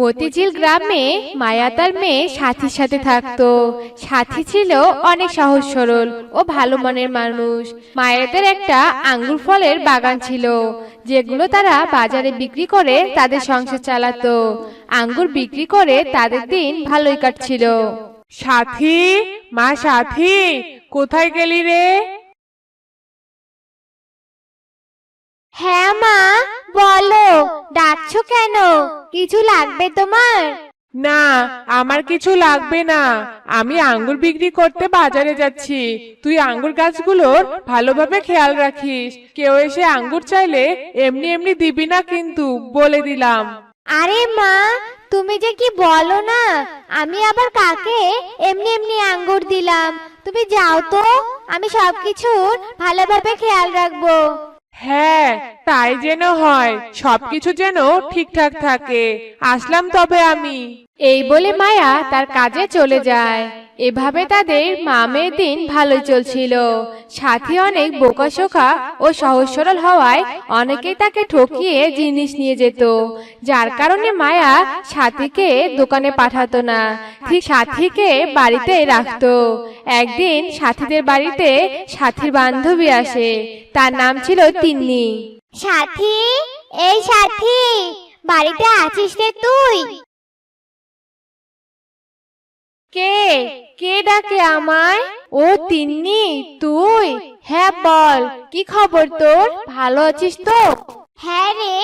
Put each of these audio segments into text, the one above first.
মতিঝিল গ্রামে মায়া তার মেয়ে সাথীর সাথে থাকতো। সাথী ছিল অনেক সহজ সরল ও ভালো মনের মানুষ। মায়েদের একটা আঙ্গুর ফলের বাগান ছিল যেগুলো তারা বাজারে বিক্রি করে তাদের সংসার চালাতো। আঙ্গুর বিক্রি করে তাদের দিন ভালোই কাটছিল। সাথী মা সাথী কোথায় গেলি রে? হ্যাঁ মা বলো। ডাকছো কেন? কিছু লাগবে তোমার? না আমার কিছু লাগবে না। আমি আঙ্গুর বিক্রি করতে বাজারে যাচ্ছি। তুই আঙ্গুর গাছগুলোর ভালোভাবে খেয়াল রাখিস। কেউ এসে আঙ্গুর চাইলে এমনি এমনি দিবি না কিন্তু বলে দিলাম। আরে মা তুমি যে কি বলো না? আমি আবার কাকে? এমনি এমনি আঙ্গুর দিলাম। তুমি যাও তো আমি সবকিছুর ভালোভাবে খেয়াল রাখব। হ্যাঁ তাই যেন হয়, সবকিছু যেন ঠিকঠাক থাকে। আসলাম তবে আমি। এই বলে মায়া তার কাজে চলে যায়। এভাবে তাদের মামের দিন ভালো চলছিল। সাথী অনেক বোকাশোকা ও সহজ সরল হওয়ায় অনেকেই তাকে ঠকিয়ে জিনিস নিয়ে যেত। যার কারণে মায়া সাথীকে দোকানে পাঠাতো না। ঠিক সাথীকে বাড়িতে রাখতো। একদিন সাথীদের বাড়িতে সাথীর বান্ধবী আসে। তার নাম ছিল তিন্নি। সাথী, এই সাথী, বাড়িতে আছিস রে তুই? কে? কে ডাকে আমায়? ও তিন্নি তুই? হ্যাঁ বল কি খবর তোর? ভালো আছিস তো? হ্যাঁ রে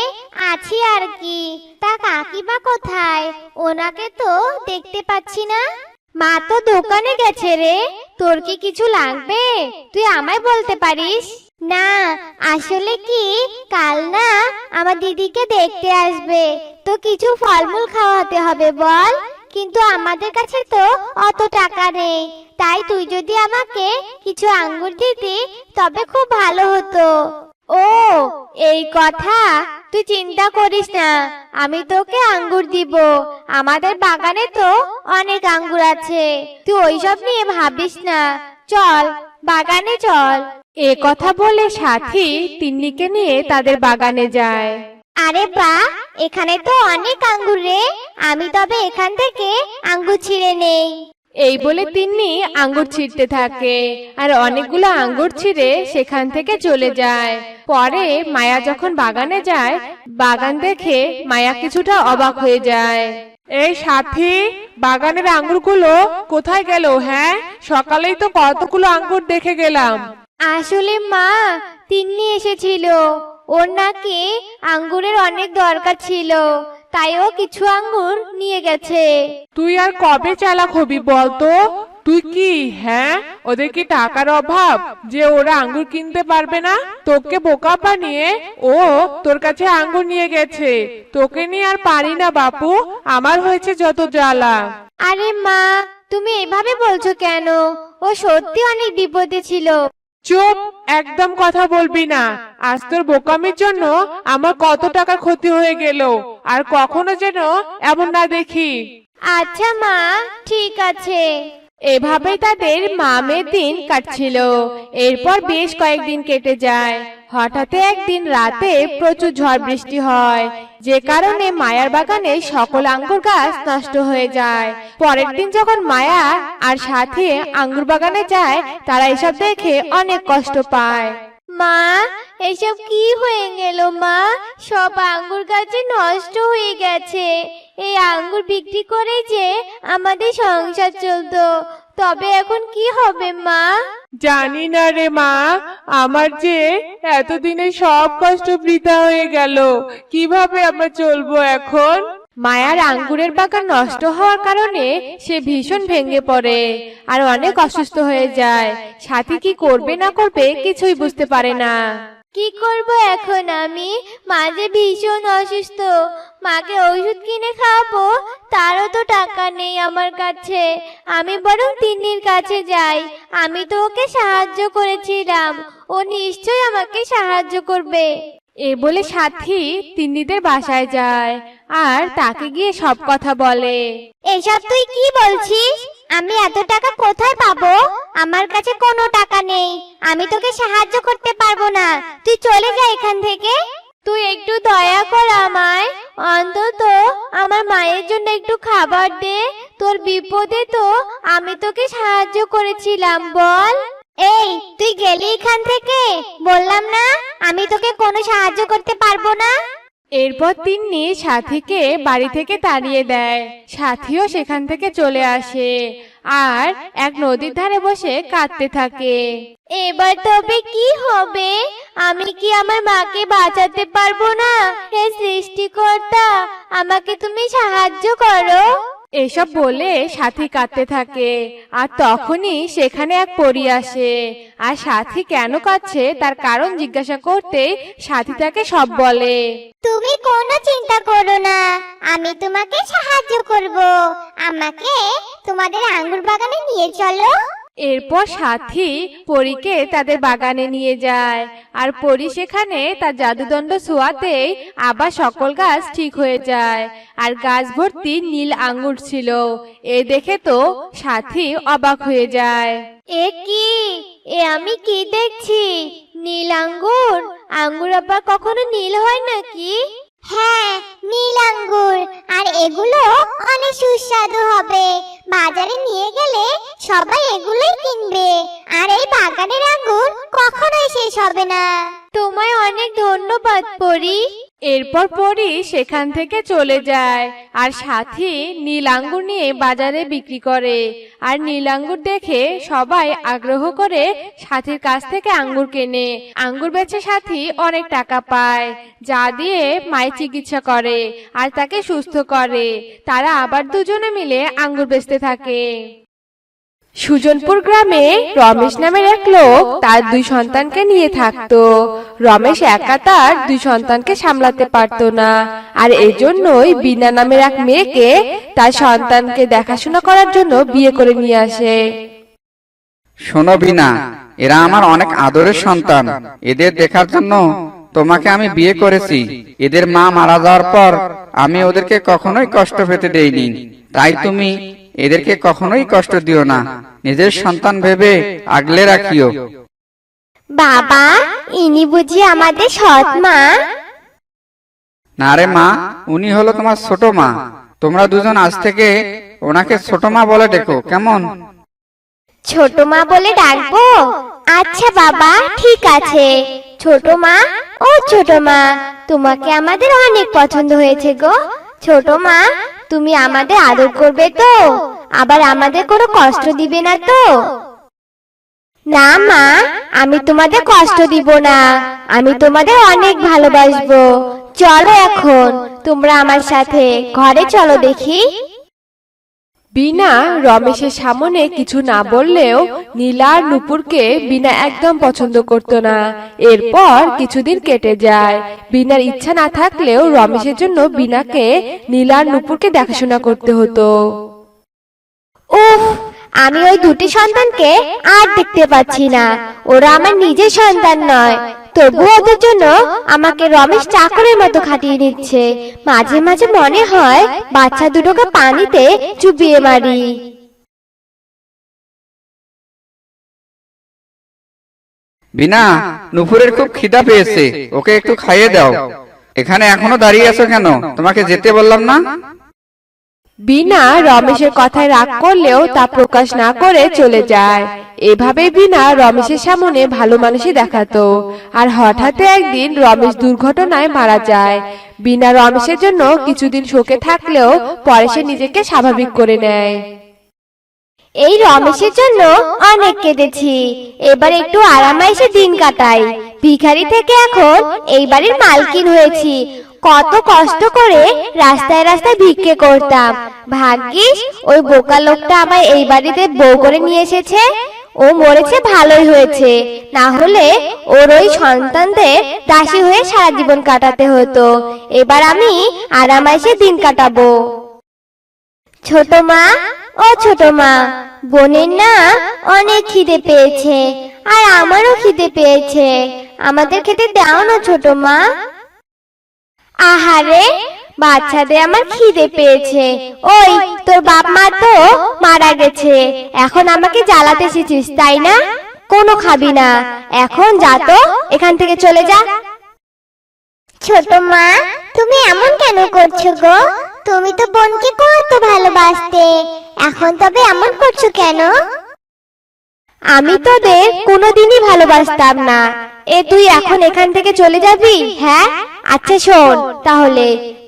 আছি আর কি। তা কাকিমা কোথায়? ওনাকে তো দেখতে পাচ্ছি না। মা তো দোকানে গেছে রে। তোর কি কিছু লাগবে? তুই আমায় বলতে পারিস? না আসলে কি? কাল না আমার দিদিকে দেখতে আসবে। তো কিছু ফলমূল খাওয়াতে হবে বল। কিন্তু আমাদের কাছে তো অত টাকা নেই। তাই তুই যদি আমাকে কিছু আঙ্গুর দিতি, তবে খুব ভালো হতো। ও, এই কথা তুই চিন্তা করিস না। আমি তোকে আঙ্গুর দিব। আমাদের বাগানে তো অনেক আঙ্গুর আছে। তুই ওইসব নিয়ে ভাবিস না। চল, বাগানে চল। এ কথা বলে সাথী তিন্নিকে নিয়ে তাদের বাগানে যায়। আরে বা এখানে তো অনেক আঙ্গুর রে। আমি তবে এখান থেকে আঙ্গুর ছিঁড়ে নেই। এই বলে তিন্নি আঙ্গুর ছিঁড়তে থাকে। আর অনেকগুলো আঙ্গুর ছিঁড়ে সেখান থেকে চলে যায়। পরে মায়া যখন বাগানে যায় বাগান দেখে মায়া কিছুটা অবাক হয়ে যায়। এই সাথী বাগানের আঙ্গুরগুলো কোথায় গেল হ্যাঁ? সকালেই তো কতগুলো আঙ্গুর দেখে গেলাম। আসলে মা তিন্নি এসেছিল। ওর নাকি আঙ্গুরের অনেক দরকার ছিল তাই ও কিছু আঙ্গুর নিয়ে গেছে। তুই আর কবে চালাক হবি বলতো? তুই কি হ্যাঁ? ওদের কি টাকার অভাব যে ওরা আঙ্গুর কিনতে পারবে না? তোকে বোকা বানিয়ে ও তোর কাছে আঙ্গুর নিয়ে গেছে। তোকে নিয়ে আর পারি না বাপু। আমার হয়েছে যত জ্বালা। আরে মা তুমি এভাবে বলছো কেন? ও সত্যি অনেক বিপদে ছিল। চুপ, একদম কথা বলবি না। আজ তোর বোকামির জন্য আমার কত টাকা ক্ষতি হয়ে গেল। আর কখনো যেন এমন না দেখি। আচ্ছা মা, ঠিক আছে। এভাবেই তাদের মামের দিন কাটছিল। এরপর বেশ কয়েকদিন কেটে যায়। হঠাৎ একদিন রাতে প্রচুর ঝড় বৃষ্টি হয়। যে কারণে মায়ার বাগানে সকল আঙ্গুর গাছ নষ্ট হয়ে যায়। পরের দিন যখন মায়া আর সাথে আঙ্গুর বাগানে যায় তারা এসব দেখে অনেক কষ্ট পায়। মা এসব কি হয়ে গেল মা? সব আঙ্গুর গাছে নষ্ট হয়ে গেছে। এই আঙ্গুর বিক্রি করে যে আমাদের সংসার চলতো। তবে এখন কি হবে মা? জানি না রে মা আমার যে এতদিনে সব কষ্ট বৃথা হয়ে গেল। কীভাবে আমরা চলবো এখন? মায়ার আঙ্গুরের বাগান নষ্ট হওয়ার কারণে সে ভীষণ ভেঙে পড়ে আর অনেক অসুস্থ হয়ে যায়। সাথী কি করবে না করবে কিছুই বুঝতে পারে না। কি করব এখন আমি? মাঝে ভীষণ অসুস্থ। মাকে ওষুধ কিনে খাওয়াবো তারও তো টাকা নেই আমার কাছে। আমি বরং তিন্নির কাছে যাই। আমি তো ওকে সাহায্য করেছিলাম। ও নিশ্চয়ই আমাকে সাহায্য করবে। এ বলে সাথী তিন্নিদের বাসায় যায় আর তাকে গিয়ে সব কথা বলে। এসব তুই কি বলছিস? আমি এত টাকা কোথায় পাবো? আমার কাছে কোনো টাকা নেই। আমি তোকে সাহায্য করতে পারব না। তুই চলে যা এখান থেকে। তুই একটু দয়া কর আমায়। অন্তত আমার মায়ের জন্য একটু খাবার দে। তোর বিপদে তো আমি তোকে সাহায্য করেছিলাম, বল। এই, তুই গেলি এখান থেকে? বললাম না, আমি তোকে কোনো সাহায্য করতে পারব না? এরপর তিন্নি সাথীকে বাড়ি থেকে তাড়িয়ে দেয়। সাথীও সেখান থেকে চলে আসে আর এক নদীর ধারে বসে কাঁদতে থাকে। এবার তবে কি হবে? আমি কি আমার মাকে বাঁচাতে পারব না? হে সৃষ্টিকর্তা, আমাকে তুমি সাহায্য করো। এসব বলে সাথী কাঁদতে থাকে। আর তখনই সেখানে এক পরি আসে। আর সাথী কেন কাঁদছে তার কারণ জিজ্ঞাসা করতে সাথী তাকে সব বলে। তুমি কোনো চিন্তা করো না, আমি তোমাকে সাহায্য করব। আমাকে তোমাদের আঙ্গুর বাগানে নিয়ে চলো। এরপর সাথী পরীকে তাদের বাগানে নিয়ে যায়। আর পরী সেখানে তার জাদুদণ্ড ছোঁয়াতেই আবার সকল গাছ ঠিক হয়ে যায়। আর গাছ ভর্তি নীল আঙ্গুর ছিল। এ দেখে তো সাথী অবাক হয়ে যায়। এ কি? এ আমি কি দেখছি? নীল আঙ্গুর? আঙ্গুর আবার কখনো নীল হয় নাকি? হ্যাঁ নীল আঙ্গুর। আর এগুলো অনেক সুস্বাদু হবে। বাজারে নিয়ে গেলে সবাই এগুলোই কিনবে। আর এই বাগানের আঙ্গুর কখনোই শেষ হবে না। তোমায় অনেক ধন্যবাদ, পরি। এরপর পরই সেখান থেকে চলে যায় আর সাথী নীল আঙ্গুর নিয়ে বাজারে বিক্রি করে। আর নীল আঙ্গুর দেখে সবাই আগ্রহ করে সাথীর কাছ থেকে আঙ্গুর কেনে। আঙ্গুর বেচে সাথী অনেক টাকা পায়, যা দিয়ে মায়ের চিকিৎসা করে আর তাকে সুস্থ করে। তারা আবার দুজনে মিলে আঙ্গুর বেচতে থাকে। সুজনপুর গ্রামে রমেশ নামের এক লোক তার দুই সন্তানকে নিয়ে থাকতো। রমেশ একা তার দুই সন্তানকে সামলাতে পারতো না। আর এজন্যই বিনা নামের এক মেয়েকে তার সন্তানকে দেখাশোনা করার জন্য বিয়ে করে নিয়ে আসে। শোনো বিনা এরা আমার অনেক আদরের সন্তান। এদের দেখার জন্য তোমাকে আমি বিয়ে করেছি। এদের মা মারা যাওয়ার পর আমি ওদেরকে কখনোই কষ্ট পেতে দেইনি। তাই তুমি এদেরকে কখনোই কষ্ট দিও না। নিজের সন্তান ভেবে আগলে রাখিও। বাবা ইনি বুঝি আমাদের সৎ মা। না রে মা উনি হলো তোমার ছোট মা। তোমরা দুজন আজ থেকে ওনাকে ছোট মা বলে ডেকো কেমন? ছোট মা বলে ডাকবো? আচ্ছা বাবা ঠিক আছে। ছোট মা ও ছোট মা তোমাকে আমাদের অনেক পছন্দ হয়েছে গো। ছোট মা তুমি আমাদের আদর করবে তো? আবার আমাদের কোনো কষ্ট দিবে না তো? না, মা, আমি তোমাদের কষ্ট দিব না। আমি তোমাদের অনেক ভালোবাসবো। চলো এখন, তোমরা আমার সাথে ঘরে চলো দেখি। বিনা রমেশের সামনে কিছু না বললেও নীলা আর নুপুরকে বিনা একদম পছন্দ করত না। এরপর কিছুদিন কেটে যায়। বিনার ইচ্ছা না থাকলেও রমেশের জন্য বিনাকে নীলা আর নুপুরকে দেখাশোনা করতে হতো। উফ! আমি ওই দুটি সন্তানকে আর দেখতে পাচ্ছি না। ওরা আমার নিজের সন্তান নয়। তবু ওদের জন্য আমাকে রমেশ চাকরের মতো খাটিয়ে নিচ্ছে মাঝে মাঝে মনে হয় বাচ্চা দুটোকে পানিতে চুবিয়ে মারি। বিনা, নুপুরের খুব খিদা পেয়েছে। ওকে একটু খাইয়ে দাও। এখানে এখনও দাঁড়িয়ে আছো কেন? তোমাকে যেতে বললাম না? বিনা রমেশের কথায় রাগ করলেও তা প্রকাশ না করে চলে যায়। এভাবে বিনা রমেশের সামনে ভালো মানুষই দেখাতো। আর হঠাৎ একদিন রমেশ দুর্ঘটনায় মারা যায়। বিনা রমেশের জন্য কিছুদিন শোকে থাকলেও পরে সে নিজেকে স্বাভাবিক করে নেয়। এই রমেশের জন্য অনেক কেঁদেছি। এবার একটু আরামাইসে দিন কাটাই। ভিখারি থেকে এখন এই বাড়ির মালকিন হয়েছি। কত কষ্ট করে রাস্তায় রাস্তায় ভিক্ষে করতাম। ভাগ্যিস, ওই বোকা লোকটা আমার এই বাড়িতে বউ করে নিয়ে এসেছে। ও মরেছে ভালোই হয়েছে। না হলে ওর ওই সন্তানদের দাসী হয়ে সারা জীবন কাটাতে হতো। এবার আমি আরামাইসে দিন কাটাবো। ছোট মা, ও ছোট মা, বোনের না অনেক খিদে পেয়েছে, আর আমারও খিদে পেয়েছে। আমাদের খেতে দাও না ছোট মা। আহারে বাচ্চাদের আমার খিদে পেয়েছে। ওই তোর বাপ মা তো মারা গেছে। এখন আমাকে জ্বালাতে এসেছিস তাই না? কোনো খাবি না। এখন যা তো এখান থেকে চলে যা। ছোট মা তুমি এমন কেন করছ গো? তুমি তো বোনকে কত ভালোবাসতে। এখন তবে এমন করছ কেন? আমি তোদের কোনোদিনই ভালোবাসতাম না। এ তুই এখন এখান থেকে চলে যাবি? হ্যাঁ? আচ্ছা শোন, তাহলে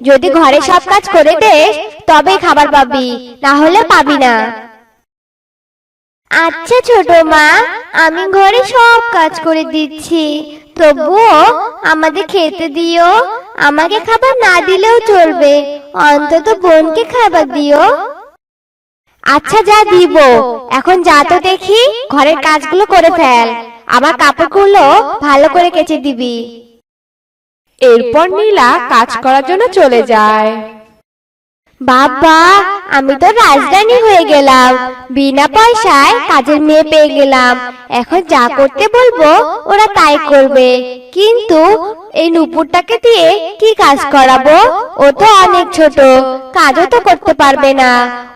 যদি ঘরে সব কাজ করে দেস, তবেই খাবার পাবি, না হলে পাবি না। আচ্ছা ছোট মা, আমি ঘরে সব কাজ করে দিচ্ছি। তবুও আমাদের খেতে দিও, আমাকে খাবার না দিলেও চলবে। অন্তত বোনকে খাবার দিও। আচ্ছা যা দিব, এখন যা তো দেখি, ঘরের কাজগুলো করে ফেল। আমার কাপড়গুলো ভালো করে কেচে দিবি। এরপর নীলা কাজ করার জন্য চলে যায়। বাবা, আমি তো রাজধানী হয়ে গেলাম। বিনা পয়সায় কাজের মেয়ে পেয়ে গেলাম। এখন যা করতে বলব, ওরা তাই করবে। কিন্তু এই নুপুরটাকে দিয়ে কি কাজ করাবো? ও তো অনেক ছোট, কাজও তো করতে পারবে না।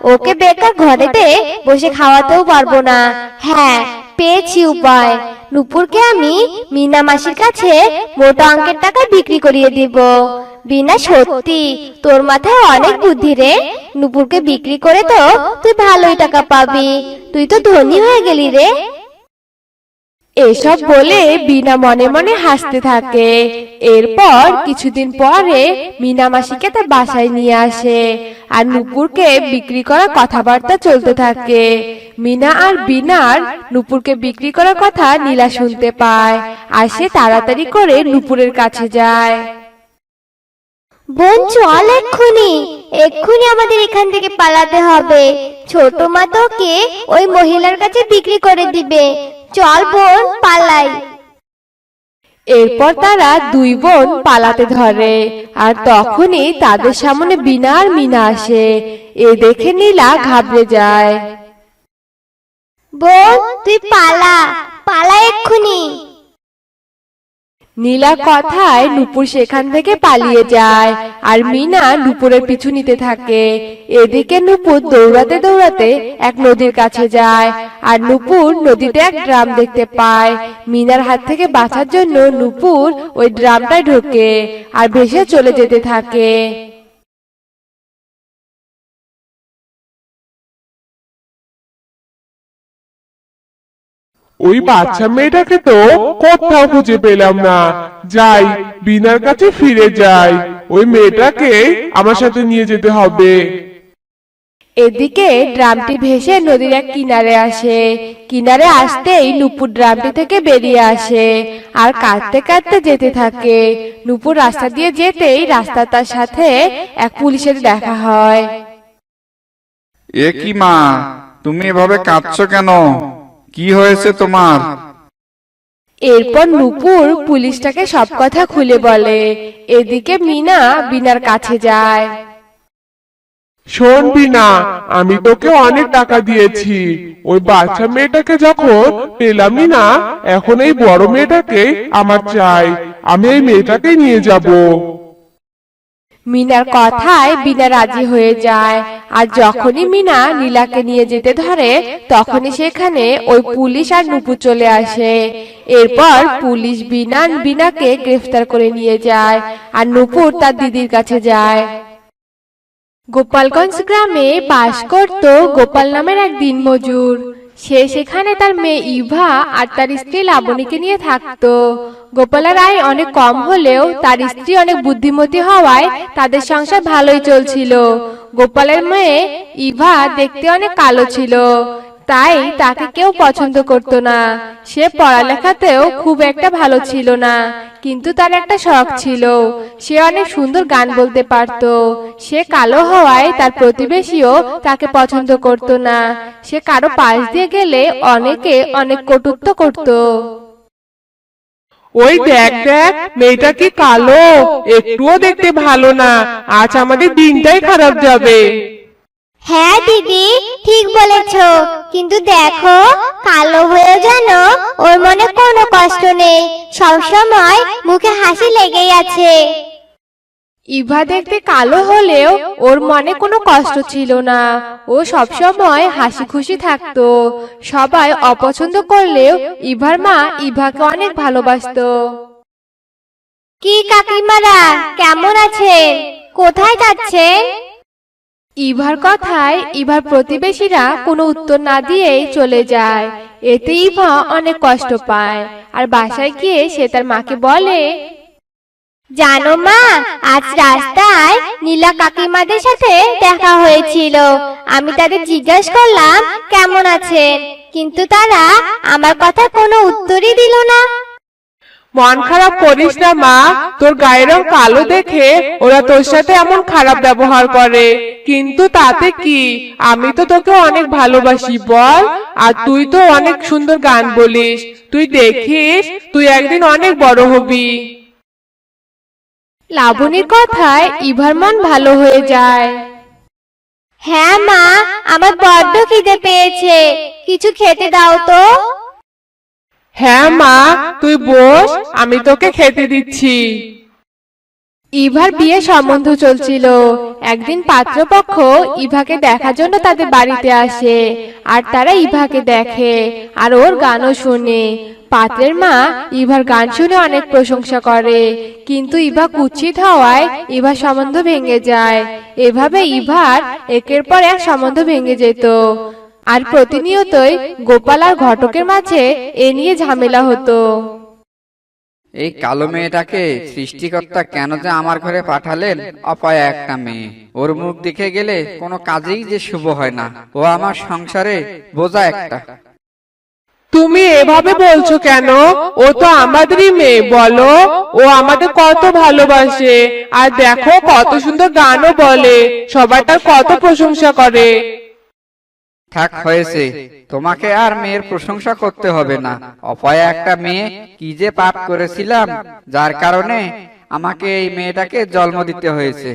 ওকে বেকার ঘরেতে বসে খাওয়াতেও পারব না। হ্যাঁ পেয়েছি উপায়। নূপুরকে আমি মিনা মাসির কাছে মোটা অঙ্কের টাকা বিক্রি করিয়ে দিব। বিনা সত্যি, তোর মাথায় অনেক বুদ্ধি রে। নূপুরকে বিক্রি করে তো তুই ভালোই টাকা পাবি। তুই তো ধনী হয়ে গেলি রে। এসব বলে বিনা মনে মনে হাসতে থাকে। এরপর কিছুদিন পরে মিনা মাসিকে তার বাসায় নিয়ে আসে আর নুপুরকে বিক্রি করার কথাবার্তা চলতে থাকে। মিনা আর বিনার নুপুরকে বিক্রি করার কথা নীলা শুনতে পায় আর সে তাড়াতাড়ি করে নুপুরের কাছে যায়। বোন চল এক্ষুনি। এক্ষুনি আমাদের এখান থেকে পালাতে হবে। ছোট মা তোকে ওই মহিলার কাছে বিক্রি করে দিবে। চল বোন পালাই। এরপর তারা দুই বোন পালাতে ধরে। আর তখনই তাদের সামনে বিনা আর মিনা আসে। এ দেখে নীলা ঘাবড়ে যায়। বোন তুই পালা। পালা এক্ষুনি। নীলা কথায় নুপুর সেখান থেকে পালিয়ে যায় আর মিনা নুপুরের পিছু নিতে থাকে। এদিকে নুপুর দৌড়াতে দৌড়াতে এক নদীর কাছে যায় আর নুপুর নদীতে এক ড্রাম দেখতে পায়। মিনার হাত থেকে বাঁচার জন্য নুপুর ওই ড্রামটায় ঢোকে আর ভেসে চলে যেতে থাকে। ওই বাচ্চা মেয়েটাকে তো কোথাও খুঁজে পেলাম না। যাই বিনার কাছে ফিরে যাই। ওই মেয়েটাকে আমার সাথে নিয়ে যেতে হবে। এদিকে ড্রামটি ভেসে নদীর এক কিনারে আসে। কিনারে আসতেই নুপুর ড্রামটি থেকে বেরিয়ে আসে আর কাঁদতে কাঁদতে যেতে থাকে। নুপুর রাস্তা দিয়ে যেতেই রাস্তা তার সাথে এক পুলিশের দেখা হয়। এ কি মা? তুমি এভাবে কাঁদছো কেন? কি হয়েছে তোমার? এরপর নুপুর পুলিশটাকে সব কথা খুলে বলে এদিকে মিনা বিনার কাছে যায়। শোন বিনা আমি তোকে অনেক টাকা দিয়েছি। ওই বাচ্চা মেয়েটাকে যখন পেলামই না এখন এই বড় মেয়েটাকে আমার চাই। আমি এই মেয়েটাকে নিয়ে যাব। মিনার কথায় বিনা রাজি হয়ে যায়। আর যখনই মিনা নীলাকে নিয়ে যেতে ধরে তখনই সেখানে ওই পুলিশ আর নুপু চলে আসে। এরপর পুলিশ বিনা বিনাকে গ্রেফতার করে নিয়ে যায় আর নুপুর তার দিদির কাছে যায়। গোপালগঞ্জ গ্রামে বাস করত গোপাল নামের এক দিনমজুর। সে সেখানে তার মেয়ে ইভা আর তার স্ত্রী লাবণীকে নিয়ে থাকতো। গোপালের আয় অনেক কম হলেও তার স্ত্রী অনেক বুদ্ধিমতী হওয়ায় তাদের সংসার ভালোই চলছিল। গোপালের মেয়ে ইভা দেখতে অনেক কালো ছিল। তাই তাকে কেউ পছন্দ করতো না। সে পড়ালেখাতেও খুব একটা ভালো ছিল না, কিন্তু তার একটা শখ ছিল। সে অনেক সুন্দর গান বলতে পারত। সে কালো হওয়ায় তার প্রতিবেশীও তাকে পছন্দ করত না। সে কারও পাশ দিয়ে গেলে অনেকে অনেক কটুত্ব করত। ওই দেখ দেখ, মেয়েটা কি কালো? একটুও দেখতে ভালো না। আজ আমাদের দিনটাই খারাপ যাবে। হ্যাঁ দিদি ঠিক বলেছ। কিন্তু দেখো কালো হয়ে যেন ওর মনে কোনো কষ্ট নেই। সবসময় মুখে হাসি লেগেই আছে। ইভা দেখতে কালো হলেও ওর মনে কোনো কষ্ট ছিল না। ও সবসময় হাসি খুশি থাকতো। সবাই অপছন্দ করলেও ইভার মা ইভাকে অনেক ভালোবাসতো। কি কাকিমারা কেমন আছেন? কোথায় যাচ্ছেন? ইভার কথায় ইভার প্রতিবেশীরা কোনো উত্তর না দিয়েই চলে যায়। এতে ইভা অনেক কষ্ট পায় আর বাসায় গিয়ে সে তার মাকে বলে, জানো মা, আজ রাস্তায় নীলা কাকিমাদের সাথে দেখা হয়েছিল। আমি তাদের জিজ্ঞাসা করলাম, কেমন আছেন? কিন্তু তারা আমার কথা কোনো উত্তরই দিল না। মন খারাপ করিস না মা। তোর গায়ের রং কালো দেখে ওরা তোর সাথে এমন খারাপ ব্যবহার করে। কিন্তু তাতে কি? আমি তো তোকে অনেক ভালোবাসি বল। আর তুই তো অনেক সুন্দর গান বলিস। তুই দেখিস তুই একদিন অনেক বড় হবি। লাবণীর কথায় ইভার মন ভালো হয়ে যায়। হ্যাঁ মা। আমার বড্ড খিদে পেয়েছে। কিছু খেতে দাও তো। হ্যাঁ মা, তুই বস, আমি তোকে খেতে দিচ্ছি। ইভার বিয়ে সম্বন্ধ চলছিল। একদিন পাত্রপক্ষ ইভাকে দেখার জন্য তাদের বাড়িতে আসে, আর তারা ইভাকে দেখে, আর ওর গানও শোনে। পাত্রের মা ইভার গান শুনে অনেক প্রশংসা করে, কিন্তু ইভা কুৎসিত হওয়ায় ইভার সম্বন্ধ ভেঙে যায়। এভাবে ইভার একের পর এক সম্বন্ধ ভেঙে যেত। আর প্রতিনিয়তই গোপাল আর ঘটকের মাঝে এ নিয়ে ঝামেলা হতো। এই কালো মেয়েটাকে সৃষ্টিকর্তা কেন যে আমার ঘরে পাঠালেন? অপায় একটা মেয়ে ওর মুখ দেখে গেলে কোনো কাজেই যে শুভ হয় না। ও আমার সংসারে বোঝা একটা। তুমি এভাবে বলছো কেন? ও তো আমাদেরই মেয়ে বলো। ও আমাদের কত ভালোবাসে। আর দেখো কত সুন্দর গানও বলে। সবাই তার কত প্রশংসা করে। থাক হয়েছে। তোমাকে আর মেয়ের প্রশংসা করতে হবে না। অপয়া একটা মেয়ে কি যে পাপ করেছিলাম, যার কারণে আমাকে এই মেয়েটাকে জন্ম দিতে হয়েছে।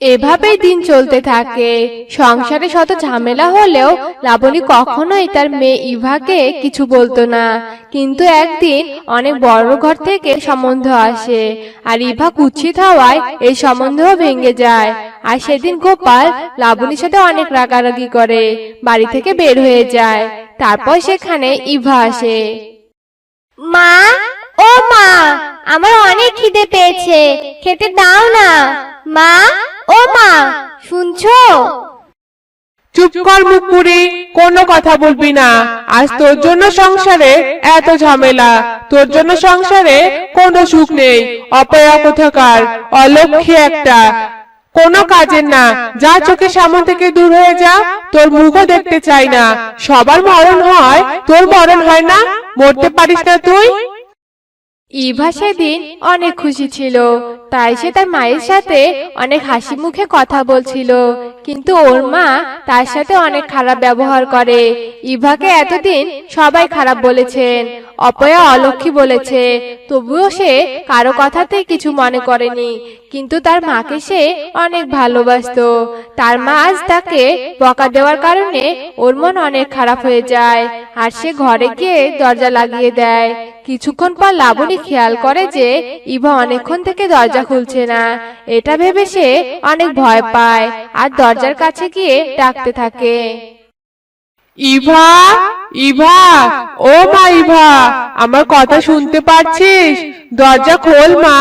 এভাবেই দিন চলতে থাকে। সংসারে শত ঝামেলা হলেও লাবণী কখনোই তার মেয়ে ইভাকে কিছু বলতো না। কিন্তু একদিন অনেক বড় ঘর থেকে সম্বন্ধ আসে, আর ইভা কুচ্ছিত হওয়ায় এই সম্বন্ধও ভেঙে যায়। আর সেদিন গোপাল লাবণীর সাথে অনেক রাগারাগি করে বাড়ি থেকে বের হয়ে যায়। তারপর সেখানে ইভা আসে। মা ও মা আমার অনেক খিদে পেয়েছে খেতে দাও না। মা ও মা শুনছো? চুপ কর মুখ পুরি কোনো কথা বলবি না। আজ তোর জন্য সংসারে এত ঝামেলা। তোর জন্য সংসারে কোনো সুখ নেই। অপয়া কোথাকার? অলক্ষী একটা। কোনো কাজের না। যা চোখের সামনে থেকে দূর হয়ে যা, তোর মুখও দেখতে চাই না। সবার মরণ হয়, তোর মরণ হয় না। মরতে পারিস না তুই? ইভা সেদিন অনেক খুশি ছিল। তাই সে তার মায়ের সাথে অনেক হাসি মুখে কথা বলছিল। কিন্তু ওর মা তার সাথে অনেক খারাপ ব্যবহার করে। ইভাকে এতদিন সবাই খারাপ বলেছেন। অপয়া অলক্ষী বলেছে। তবুও সে কারও কথাতে কিছু মনে করেনি। কিন্তু তার মাকে সে অনেক ভালোবাসতো। তার মা আজ তাকে বকা দেওয়ার কারণে ওর মন অনেক খারাপ হয়ে যায়। আর সে ঘরে গিয়ে দরজা লাগিয়ে দেয়। কিছুক্ষণ পর লাবণী খেয়াল করে যে ইভা অনেকক্ষণ থেকে দরজা খুলছে না। এটা ভেবে সে অনেক ভয় পায় আর দরজার কাছে গিয়ে ডাকতে থাকে। ইভা ইভা, ও মা ইভা, আমার কথা শুনতে পাচ্ছিস? দরজা খোল মা,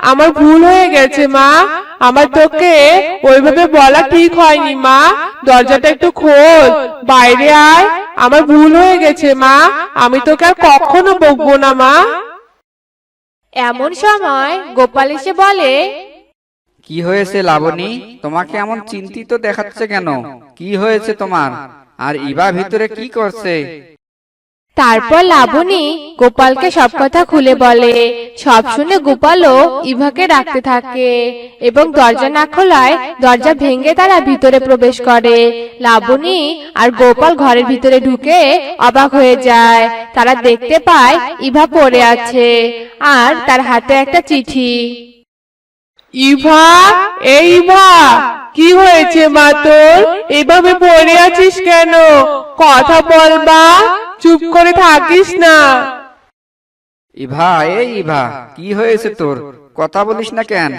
আমার ভুল হয়ে গেছে মা। আমার তোকে ওইভাবে বলা ঠিক হয়নি মা। দরজাটা একটু খোল। বাইরে আয়, আমার ভুল হয়ে গেছে মা। আমি তোকে আর কখনো বকবো না মা। এমন সময় গোপাল এসে বলে, কি হয়েছে লাবণী? তোমাকে এমন চিন্তিত দেখাচ্ছে কেন? কি হয়েছে তোমার? আর ইবা ভিতরে কি করছে? তারপর লাবণী গোপালকে সব কথা খুলে বলে। সব শুনে গোপালও ইভাকে ডাকতে থাকে এবং দরজা না খোলায় দরজা ভেঙে তারা ভিতরে প্রবেশ করে। লাবণী আর গোপাল ঘরের ভিতরে ঢুকে অবাক হয়ে যায়। তারা দেখতে পায় ইভা পড়ে আছে। আর তার হাতে একটা চিঠি। ইভা এই ইভা কি হয়েছে মা তোর? এভাবে পড়ে আছিস কেন? কথা বলবা চুপ করে থাকিস না। ইভা এই ইভা কি হয়েছে তোর? কথা বলিস না কেন?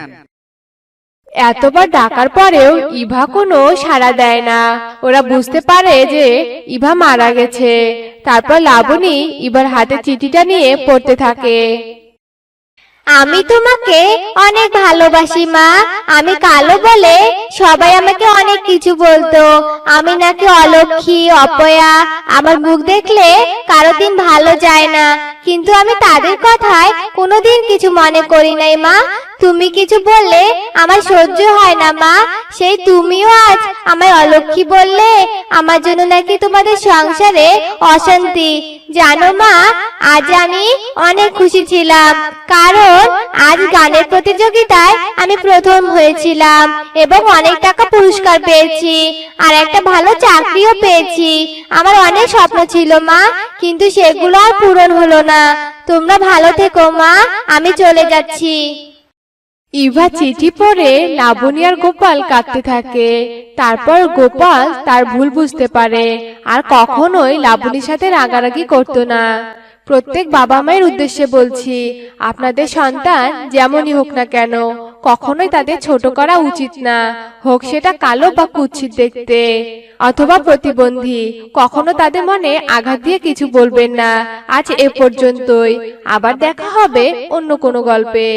এতবার ডাকার পরেও ইভা কোনো সাড়া দেয় না। ওরা বুঝতে পারে যে ইভা মারা গেছে। তারপর লাবণী ইভার হাতে চিঠিটা নিয়ে পড়তে থাকে। আমি তোমাকে অনেক ভালোবাসি, মা। আমি কালো বলে সবাই আমাকে অনেক কিছু বলতো। আমি নাকি অলক্ষী, অপয়া। আমার মুখ দেখলে কারও দিন ভালো যায় না। কিন্তু আমি তাদের কথায় কোনোদিন কিছু মনে করি নাই, মা। তুমি কিছু বললে আমার সহ্য হয় না, মা। সেই তুমিও আজ আমায় অলক্ষী বললে, আমার জন্য নাকি তোমাদের সংসারে অশান্তি। জানো, মা, আজ আমি অনেক খুশি ছিলাম, কারণ আজ গানের প্রতিযোগিতায় আমি প্রথম হয়েছিলাম এবং অনেক টাকা পুরস্কার পেয়েছি আর একটা ভালো চাকরিও পেয়েছি। আমার অনেক স্বপ্ন ছিল, মা, কিন্তু সেগুলো আর পূরণ হলো না। তোমরা ভালো থেকো, মা, আমি চলে যাচ্ছি। ইভা চিঠি পড়ে লাবণী আর গোপাল কাঁদতে থাকে। তারপর গোপাল তার ভুল বুঝতে পারে আর কখনোই লাবণীর সাথে রাগারাগি করতো না। প্রত্যেক বাবা মায়ের উদ্দেশ্যে বলছি, আপনাদের সন্তান যেমনই হোক না কেন, কখনোই তাদের ছোট করা উচিত না, হোক সেটা কালো বা কুৎসিত দেখতে। অথবা প্রতিবন্ধী, কখনো তাদের মনে আঘাত দিয়ে কিছু বলবেন না, আজ এ পর্যন্তই, আবার দেখা হবে অন্য কোনো গল্পে।